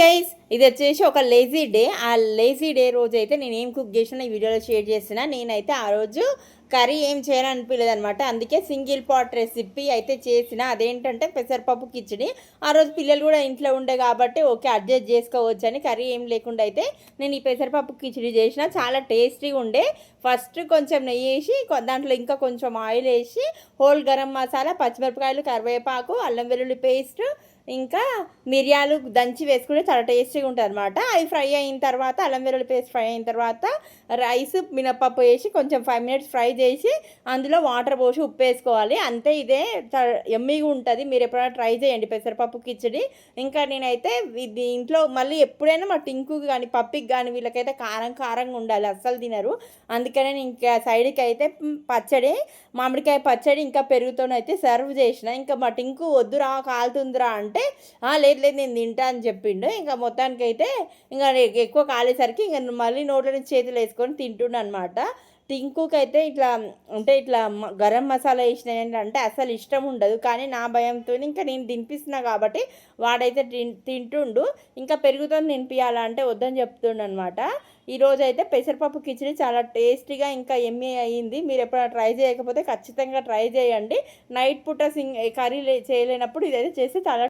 Guys ఇది వచ్చేసి ఒక లేజీ డే ఆ లేజీ డే రోజు అయితే నేను ఏం కుక్ చేసిన ఈ వీడియోలో షేర్ చేసిన నేనైతే ఆ రోజు కర్రీ ఏం చేయాలనిపించలేదు అనమాట అందుకే సింగిల్ పాట్ రెసిపీ అయితే చేసిన. అదేంటంటే పెసరపప్పు కిచడి. ఆ రోజు పిల్లలు కూడా ఇంట్లో ఉండే కాబట్టి ఓకే అడ్జస్ట్ చేసుకోవచ్చు అని కర్రీ ఏం లేకుండా అయితే నేను ఈ పెసరపప్పు కిచడి చేసిన. చాలా టేస్టీగా ఉండే. ఫస్ట్ కొంచెం నెయ్యి వేసి దాంట్లో ఇంకా కొంచెం ఆయిల్ వేసి హోల్ గరం మసాలా పచ్చిమిరపకాయలు కరివేపాకు అల్లం వెల్లుల్లి పేస్ట్ ఇంకా మిరియాలు దంచి వేసుకుంటే చాలా టేస్టీగా ఉంటుంది అనమాట అవి ఫ్రై అయిన తర్వాత అల్లం వెల్లుల్లి పేస్ట్ ఫ్రై అయిన తర్వాత రైస్ మినపప్పు వేసి కొంచెం ఫైవ్ మినిట్స్ ఫ్రై చేసి అందులో వాటర్ పోసి ఉప్పు వేసుకోవాలి. అంతే ఇదే ఎమ్మీగా ఉంటుంది. మీరు ఎప్పుడైనా ట్రై చేయండి. పెసరపప్పు కిచడి. ఇంకా నేనైతే ఇది ఇంట్లో మళ్ళీ ఎప్పుడైనా మా టింకుకి కానీ పప్పికి కానీ వీళ్ళకైతే కారం కారంగా ఉండాలి. అస్సలు తినరు. అందుకనే నేను ఇంకా సైడ్కి అయితే పచ్చడి మామిడికాయ పచ్చడి ఇంకా పెరుగుతోనైతే సర్వ్ చేసిన. ఇంకా మా టింకు వద్దురా కాలుతుందిరా అంటే అంటే లేదు లేదు నేను తింటా అని చెప్పిండు. ఇంకా మొత్తానికి అయితే ఇంకా ఎక్కువ కాలేసరికి ఇంకా మళ్ళీ నోట్లో నుంచి చేతులు వేసుకొని తింటుండ అనమాట టింకుకి అయితే ఇట్లా అంటే ఇట్లా గరం మసాలా వేసిన అంటే అసలు ఇష్టం ఉండదు. కానీ నా భయంతో ఇంకా నేను తినిపిస్తున్నా కాబట్టి వాడైతే తింటుండు. ఇంకా పెరుగుతో తినిపించాలంటే వద్దని చెప్తుండు అనమాట ఈరోజు అయితే పెసరపప్పు కిచడి చాలా టేస్టీగా ఇంకా ఎమ్మి అయ్యింది మీరు ఎప్పుడైనా ట్రై చేయకపోతే ఖచ్చితంగా ట్రై చేయండి. నైట్ పూట సింగ్ కర్రీ చేయలేనప్పుడు ఇదైతే చేస్తే చాలా